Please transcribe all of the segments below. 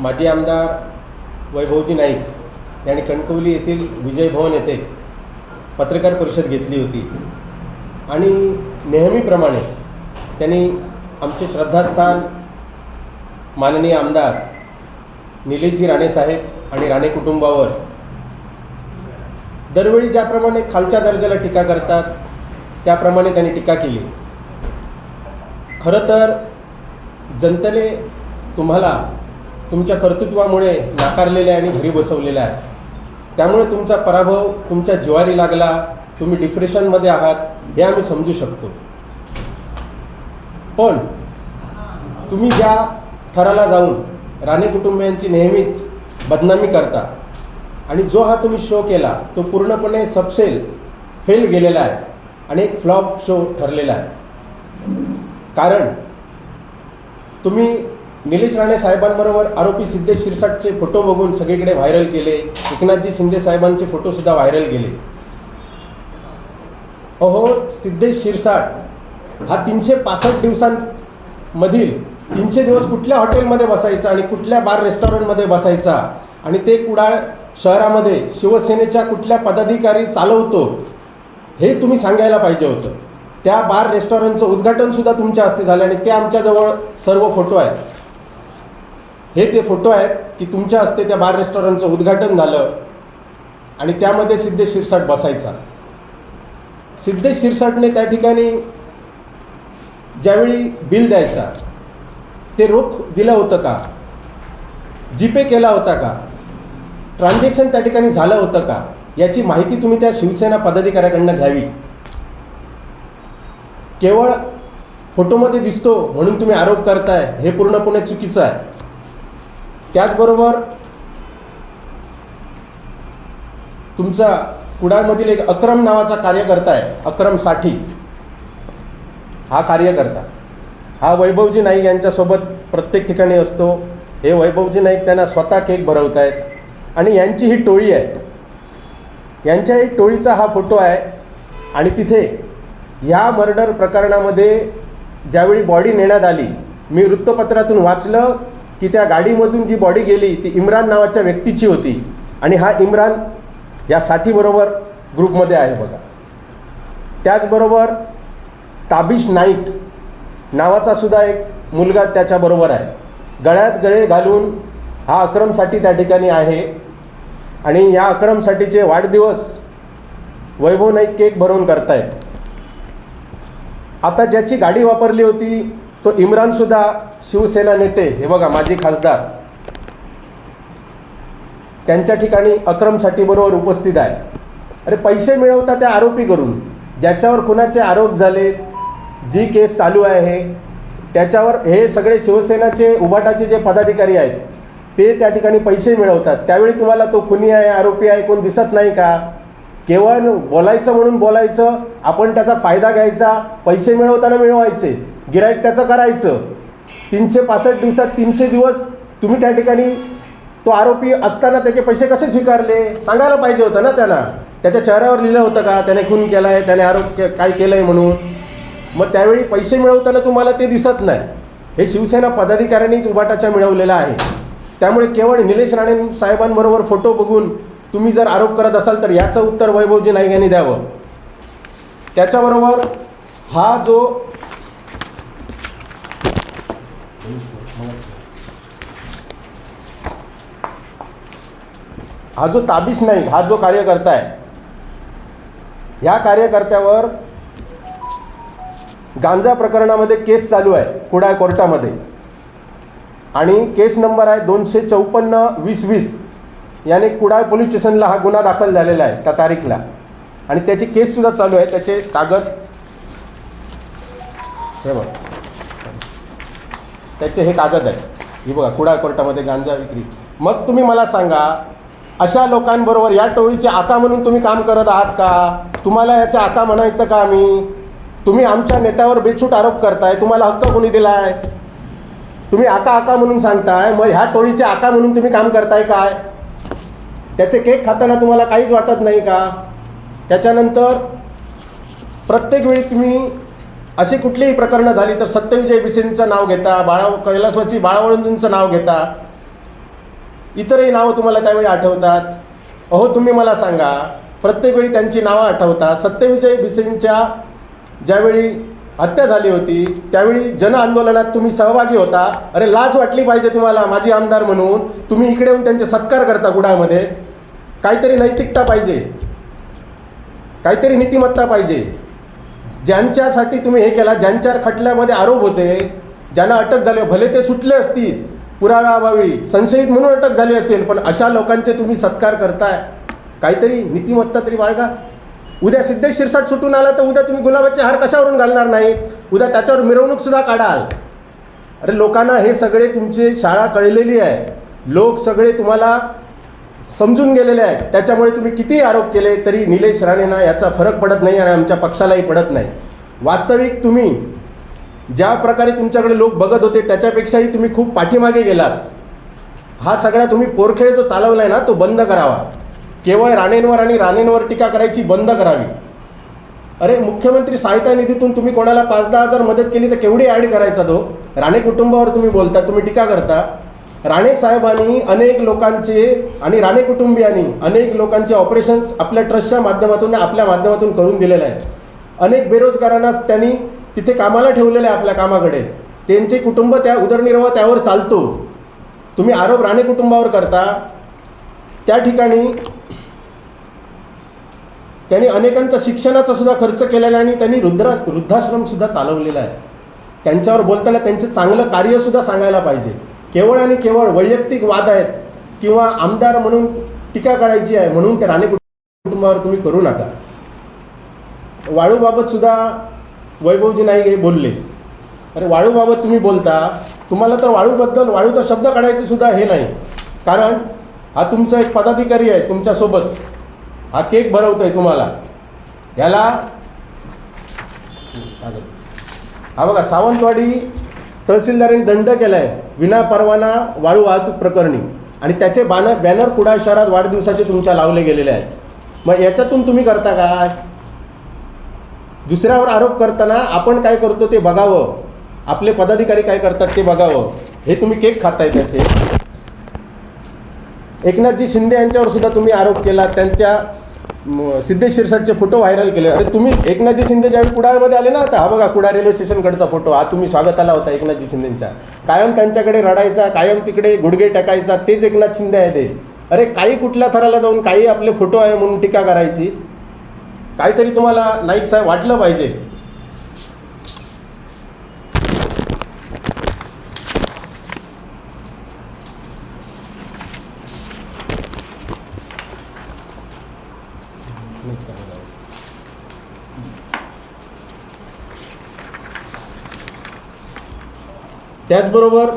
माजी आमदार वैभवजी नाईक यांनी कणकवली येथील विजय भवन येथे पत्रकार परिषद घेतली होती. आणि नेहमीप्रमाणे त्यांनी आमचे श्रद्धास्थान माननीय आमदार निलेशजी राणेसाहेब आणि राणे कुटुंबावर. दरवेळी ज्याप्रमाणे खालच्या दर्जाला टीका करतात त्याप्रमाणे त्यांनी टीका केली. खरं तर जनतेने तुम्हाला तुमच्या कर्तृत्वामुळे नाकारलेलं आहे आणि घरी बसवलेलं आहे. त्यामुळे तुमचा पराभव तुमच्या जिवारी लागला तुम्ही डिप्रेशनमध्ये आहात हे आम्ही समजू शकतो. पण तुम्ही ज्या थराला जाऊन राणे कुटुंबियांची नेहमीच बदनामी करता आणि जो हा तुम्ही शो केला तो पूर्णपणे सबसेल फेल गेलेला आहे आणि एक फ्लॉप शो ठरलेला आहे. कारण तुम्ही निलेश राणे साहेबांबरोबर आरोपी सिद्धेश शिरसाटचे फोटो बघून सगळीकडे व्हायरल केले. एकनाथजी शिंदे साहेबांचे फोटोसुद्धा व्हायरल केले अहो सिद्धेश शिरसाट हा तीनशे पासष्ट दिवसांमधील तीनशे दिवस कुठल्या हॉटेलमध्ये बसायचा आणि कुठल्या बार रेस्टॉरंटमध्ये बसायचा आणि ते कुडाळ शहरामध्ये शिवसेनेच्या कुठल्या पदाधिकारी चालवतो हे तुम्ही सांगायला पाहिजे होतं. त्या बार रेस्टॉरंटचं उद्घाटनसुद्धा तुमच्या हस्ते झालं आणि ते आमच्याजवळ सर्व फोटो आहेत. हे ते फोटो आहेत की तुमच्या हस्ते त्या बार रेस्टॉरंटचं उद्घाटन झालं आणि त्यामध्ये सिद्धेश शिरसाट बसायचा. सिद्धेश शिरसाटने त्या ठिकाणी ज्यावेळी बिल द्यायचा ते रोख दिलं होतं का? जीपे केला होता का? ट्रान्झॅक्शन त्या ठिकाणी झालं होतं का? याची माहिती तुम्ही त्या शिवसेना पदाधिकाऱ्याकडनं घ्यावी. केवळ फोटोमध्ये दिसतो म्हणून तुम्ही आरोप करताय हे पूर्णपणे चुकीचं आहे. त्याचबरोबर तुमचा कुडाळमधील एक अक्रम नावाचा कार्यकर्ता आहे अक्रमसाठी. हा कार्यकर्ता. हा वैभवजी नाईक यांच्यासोबत प्रत्येक ठिकाणी असतो. हे वैभवजी नाईक त्यांना स्वतः केक भरवत आहेत आणि यांची ही टोळी आहे. यांच्या एक टोळीचा हा फोटो आहे. आणि तिथे ह्या मर्डर प्रकरणामध्ये ज्यावेळी बॉडी नेण्यात आली मी वृत्तपत्रातून वाचलं. की त्या गाडीमधून जी बॉडी गेली ती इम्रान नावाच्या व्यक्तीची होती. आणि हा इम्रान या साठीबरोबर ग्रुपमध्ये आहे बघा. त्याचबरोबर ताबिश नाईक नावाचा सुद्धा एक मुलगा त्याच्याबरोबर आहे. गळ्यात गळे घालून हा अक्रमसाठी त्या ठिकाणी आहे. आणि या अक्रमसाठीचे वाढदिवस वैभव नाईक केक भरून करतायत. आता ज्याची गाडी वापरली होती तो इम्रानसुद्धा शिवसेना नेते हे बघा माजी खासदार. त्यांच्या ठिकाणी अक्रमसाठी बरोबर उपस्थित आहे. अरे पैसे मिळवता त्या आरोपी करून. ज्याच्यावर कुणाचे आरोप झाले जी केस चालू आहे त्याच्यावर हे सगळे शिवसेनाचे उभाटाचे जे पदाधिकारी आहेत ते त्या ठिकाणी पैसे मिळवतात. त्यावेळी तुम्हाला तो खुनी आहे आरोपी आहे कोण दिसत नाही का? केवळ बोलायचं म्हणून बोलायचं आपण त्याचा फायदा घ्यायचा पैसे मिळवताना मिळवायचे गिराईक त्याचं करायचं. तीनशे पासष्ट दिवसात तीनशे दिवस तुम्ही त्या ठिकाणी तो आरोपी असताना त्याचे पैसे कसे स्वीकारले? सांगायला पाहिजे होतं ना त्याला. त्याच्या चेहऱ्यावर लिहिलं होतं का? त्याने खून केला आहे त्याने आरोप के काय केलं आहे म्हणून? मग त्यावेळी पैसे मिळवताना तुम्हाला ते दिसत नाही. हे शिवसेना पदाधिकाऱ्यांनीच उभाटाच्या मिळवलेलं आहे. त्यामुळे केवळ निलेश राणे साहेबांबरोबर फोटो बघून तुम्ही जर आरोप करत असाल तर याचं उत्तर वैभवजी नाईक यांनी द्यावं. त्याच्याबरोबर हा जो हा जो ताबीस नाईक हा जो कार्यकर्ता आहे ह्या कार्यकर्त्यावर गांजा प्रकरणामध्ये केस चालू आहे कुडाळ कोर्टामध्ये. आणि केस नंबर आहे दोनशे चौपन्न वीस वीस. याने कुडाळ पोलीस स्टेशनला हा गुन्हा दाखल झालेला आहे त्या तारीखला. आणि त्याची केससुद्धा चालू आहे त्याचे कागद. हे बघ. त्याचे हे कागद आहे हे बघा कुडाळ कोर्टामध्ये गांजा विक्री. मग तुम्ही मला सांगा अशा लोकांबरोबर या टोळीचे आका म्हणून तुम्ही काम करत आहात का? तुम्हाला याचे आका म्हणायचं का आम्ही? तुम्ही आमच्या नेत्यावर बेछूट आरोप करताय तुम्हाला हक्क कोणी दिलाय? तुम्ही आका आका म्हणून सांगताय मग ह्या टोळीचे आका म्हणून तुम्ही काम करताय काय? त्याचे केक खाताना तुम्हाला काहीच वाटत नाही का? त्याच्यानंतर प्रत्येक वेळी तुम्ही अशी कुठलीही प्रकरणं झाली तर सत्यविजय बिसेंचं नाव घेता बाळा कैलासवासी बाळावळंदूंचं नाव घेता. इतरही नावं तुम्हाला त्यावेळी आठवतात. अहो तुम्ही मला सांगा प्रत्येक वेळी त्यांची नावं आठवतात. सत्यविजय बिसेंच्या ज्यावेळी हत्या झाली होती त्यावेळी जन आंदोलनात तुम्ही सहभागी होता. अरे लाज वाटली पाहिजे तुम्हाला माजी आमदार म्हणून. तुम्ही इकडे येऊन त्यांचे सत्कार करता गुडामध्ये. काहीतरी नैतिकता पाहिजे. काहीतरी नीतिमत्ता पाहिजे. ज्यांच्यासाठी तुम्ही हे केला ज्यांच्यावर खटल्यामध्ये आरोप होते ज्यांना अटक झाली भले ते सुटले असतील पुराव्याअभावी संशयित म्हणून अटक झाली असेल पण अशा लोकांचे तुम्ही सत्कार करताय. काहीतरी नीतिमत्ता तरी बाळगा. उद्या सिद्धेश शिरसाट सुटून आला तर उद्या तुम्ही गुलाबाचे हार कशावरून घालणार नाहीत? उद्या त्याच्यावर मिरवणूकसुद्धा काढाल. अरे लोकांना हे सगळे तुमची शाळा कळलेली आहे. लोक सगळे तुम्हाला समजून गेलेले आहेत. त्याच्यामुळे तुम्ही कितीही आरोप केले तरी निलेश राणेंना याचा फरक पडत नाही आणि आमच्या पक्षालाही पडत नाही. वास्तविक तुम्ही ज्या प्रकारे तुमच्याकडे लोक बघत होते त्याच्यापेक्षाही तुम्ही खूप पाठीमागे गेलात. हा सगळा तुम्ही पोरखेळ जो चालवला आहे ना तो बंद करावा. केवळ राणेंवर आणि राणेंवर टीका करायची बंद करावी. अरे मुख्यमंत्री सहायता निधीतून तुम्ही कोणाला पाच दहा हजार मदत केली तर केवढी ॲड करायचा तो? राणे कुटुंबावर तुम्ही बोलता तुम्ही टीका करता. राणे साहेबांनी अनेक लोकांचे आणि राणे कुटुंबियांनी अनेक लोकांचे ऑपरेशन्स आपल्या ट्रस्टच्या माध्यमातून आपल्या माध्यमातून करून दिलेलं आहे अनेक बेरोजगारांना त्यांनी तिथे कामाला ठेवलेलं आहे आपल्या कामाकडे. त्यांचे कुटुंब त्या उदरनिर्वाह त्यावर चालतो. तुम्ही आरोप राणे कुटुंबावर करता. त्या ठिकाणी त्यांनी अनेकांचा शिक्षणाचा सुद्धा खर्च केलेला आहे आणि त्यांनी वृद्धा वृद्धाश्रमसुद्धा चालवलेला आहे. त्यांच्यावर बोलताना त्यांचं चांगलं कार्यसुद्धा सांगायला पाहिजे. केवळ आणि केवळ वैयक्तिक वाद आहेत किंवा आमदार म्हणून टीका करायची आहे म्हणून ते राणे कुटुंबावर तुम्ही करू नका. वाळूबाबत सुद्धा वैभवजी नाईक हे बोलले. अरे वाळूबाबत तुम्ही बोलता तुम्हाला तर वाळूबद्दल वाळूचा शब्द काढायचे सुद्धा हे नाही. कारण हा तुमचा एक पदाधिकारी आहे तुमच्यासोबत. हा केक भरवतो आहे तुम्हाला. याला हा बघा सावंतवाडी तहसीलदारांनी दंड केला आहे विना परवाना वाळू वाहतूक प्रकरणी. आणि त्याचे बॅनर बॅनर कुडाळ शहरात वाढदिवसाचे तुमच्या लावले गेलेले आहेत. मग याच्यातून तुम्ही करता काय? दुसऱ्यावर आरोप करताना आपण काय करतो ते बघावं. आपले पदाधिकारी काय करतात ते बघावं. हे तुम्ही केक खाताय त्याचे. एकनाथजी शिंदे यांच्यावर सुद्धा तुम्ही आरोप केला. त्यांच्या सिद्धेश्वरसाठचे सिद्धेश फोटो व्हायरल केले. अरे तुम्ही एकनाथजी शिंदे ज्यावेळी कुडाळमध्ये आले ना आता हा बघा कुडाळ रेल्वे स्टेशनकडचा फोटो. हा तुम्ही स्वागताला होता एकनाथजी शिंदेचा कायम त्यांच्याकडे रडायचा कायम तिकडे गुडघे टाकायचा तेच एकनाथ शिंदे आहे ते. अरे काही कुठल्या थराला जाऊन काही आपले फोटो आहे म्हणून टीका करायची? काहीतरी तुम्हाला नाईक साहेब वाटलं पाहिजे. त्याचबरोबर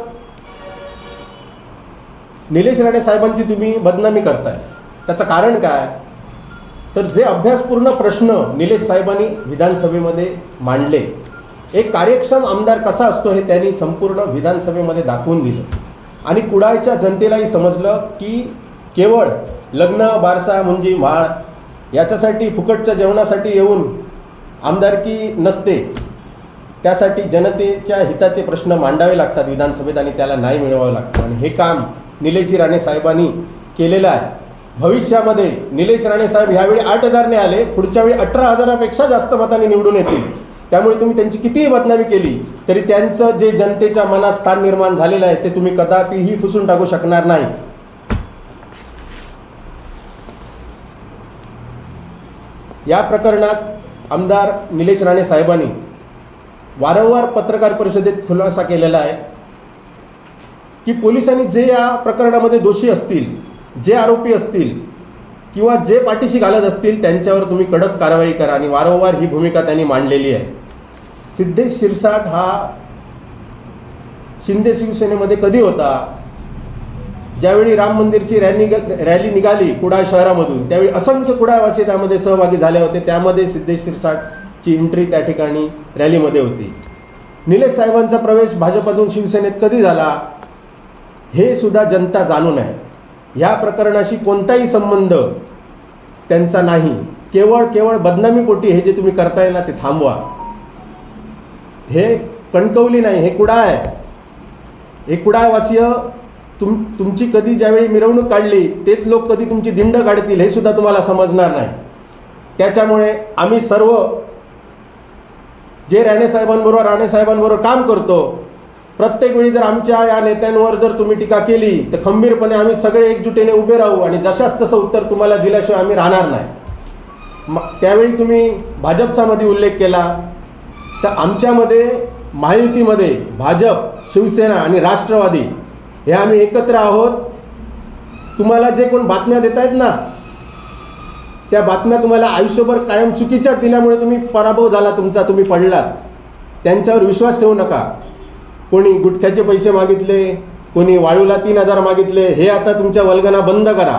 निलेश राणे साहेबांची तुम्ही बदनामी करताय. त्याचं कारण काय? तर जे अभ्यासपूर्ण प्रश्न निलेश साहेबांनी विधानसभेमध्ये मांडले एक कार्यक्षम आमदार कसा असतो हे त्यांनी संपूर्ण विधानसभेमध्ये दाखवून दिलं. आणि कुडाळच्या जनतेलाही समजलं की केवळ लग्न बारसा मुंजी माळ याच्यासाठी फुकटच्या जेवणासाठी येऊन आमदारकी नसते. त्यासाठी जनतेच्या हिताचे प्रश्न मांडावे लागतात विधानसभेत आणि त्याला न्याय मिळवावं लागतं. आणि हे काम निलेशजी राणे साहेबांनी केलेलं आहे. भविष्यामध्ये निलेश राणे साहेब ह्यावेळी आठ हजारने आले पुढच्या वेळी अठरा हजारापेक्षा जास्त मतांनी निवडून येतील. त्यामुळे तुम्ही त्यांची कितीही बदनामी केली तरी त्यांचं जे जनतेच्या मनात स्थान निर्माण झालेलं आहे ते तुम्ही कदापिही पुसून टाकू शकणार नाही. या प्रकरणात आमदार निलेश राणे साहेबांनी वारंवार पत्रकार परिषदेत खुलासा केलेला आहे की पोलिसांनी जे या प्रकरणामध्ये दोषी असतील जे आरोपी असतील किंवा जे पाठीशी घालत असतील त्यांच्यावर तुम्ही कडक कारवाई करा आणि वारंवार ही भूमिका त्यांनी मांडलेली आहे. सिद्धेश शिरसाट हा शिंदे शिवसेनेमध्ये कधी होता? ज्यावेळी राम मंदिरची रॅली रॅली निघाली कुडाळ शहरामधून त्यावेळी असंख्य कुडाळवासी त्यामध्ये सहभागी झाले होते. त्यामध्ये सिद्धेश शिरसाट ची एंट्री त्या ठिकाणी रॅलीमध्ये होती. निलेश साहेबांचा प्रवेश भाजपातून शिवसेनेत कधी झाला हे सुद्धा जनता जाणून आहे ह्या प्रकरणाशी कोणताही संबंध त्यांचा नाही. केवळ केवळ बदनामीपोटी हे जे तुम्ही करताय ना ते थांबवा. हे कणकवली नाही हे कुडाळ आहे. हे कुडाळवासीय तुम तुमची कधी ज्यावेळी मिरवणूक काढली तेच लोक कधी तुमची दिंड काढतील हे सुद्धा तुम्हाला समजणार नाही. त्याच्यामुळे आम्ही सर्व जे राणेसाहेबांबरोबर राणेसाहेबांबरोबर काम करतो प्रत्येक वेळी जर आमच्या या नेत्यांवर जर तुम्ही टीका केली तर खंबीरपणे आम्ही सगळे एकजुटीने उभे राहू आणि जशाच तसं उत्तर तुम्हाला दिल्याशिवाय आम्ही राहणार नाही. म त्यावेळी तुम्ही भाजपचा मध्ये उल्लेख केला तर आमच्यामध्ये महायुतीमध्ये भाजप शिवसेना आणि राष्ट्रवादी हे आम्ही एकत्र आहोत. तुम्हाला जे कोण बातम्या देत आहेत ना त्या बातम्या तुम्हाला आयुष्यभर कायम चुकीच्या दिल्यामुळे तुम्ही पराभव झाला तुमचा तुम्ही पडलात. त्यांच्यावर विश्वास ठेवू नका. कोणी गुटख्याचे पैसे मागितले कोणी वाळूला तीन हजार मागितले हे आता तुमच्या वल्गना बंद करा.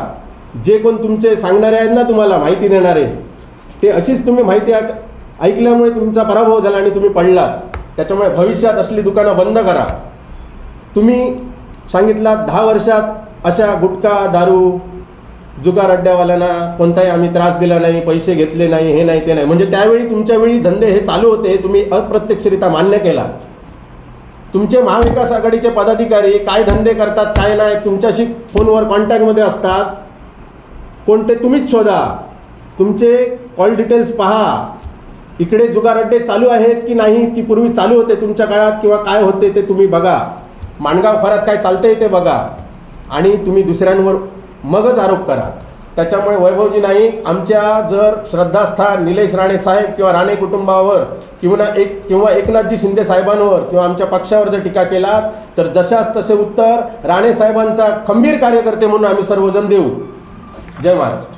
जे कोण तुमचे सांगणारे आहेत ना तुम्हाला माहिती देणारे ते अशीच तुम्ही माहिती ऐक ऐकल्यामुळे तुमचा पराभव झाला आणि तुम्ही पडलात. त्याच्यामुळे भविष्यात असली दुकानं बंद करा. तुम्ही सांगितलात दहा वर्षात अशा गुटखा दारू जुगार अड्ड्यावाल्यांना कोणताही आम्ही त्रास दिला नाही पैसे घेतले नाही हे नाही ते नाही. म्हणजे त्यावेळी तुमच्यावेळी धंदे हे चालू होते तुम्ही अप्रत्यक्षरित्या मान्य केला. तुमचे महाविकास आघाडीचे पदाधिकारी काय धंदे करतात काय नाही तुमच्याशी फोनवर कॉन्टॅक्टमध्ये असतात. कोणते तुम्हीच शोधा. तुमचे कॉल डिटेल्स पहा. इकडे जुगार अड्डे चालू आहेत की नाही की पूर्वी चालू होते तुमच्या काळात किंवा काय होते ते तुम्ही बघा. माणगाव खरात काय चालतंय ते बघा. आणि तुम्ही दुसऱ्यांवर मगच आरोप करा. त्याच्यामुळे वैभवजी नाईक आमच्या जर श्रद्धास्थान निलेश राणे साहेब किंवा राणे कुटुंबावर किंवा एक किंवा एकनाथजी शिंदे साहेबांवर किंवा आमच्या पक्षावर जर टीका केलात तर जशास तसे उत्तर राणे साहेबांचा खंबीर कार्यकर्ते म्हणून आम्ही सर्वजण देऊ. जय महाराष्ट्र.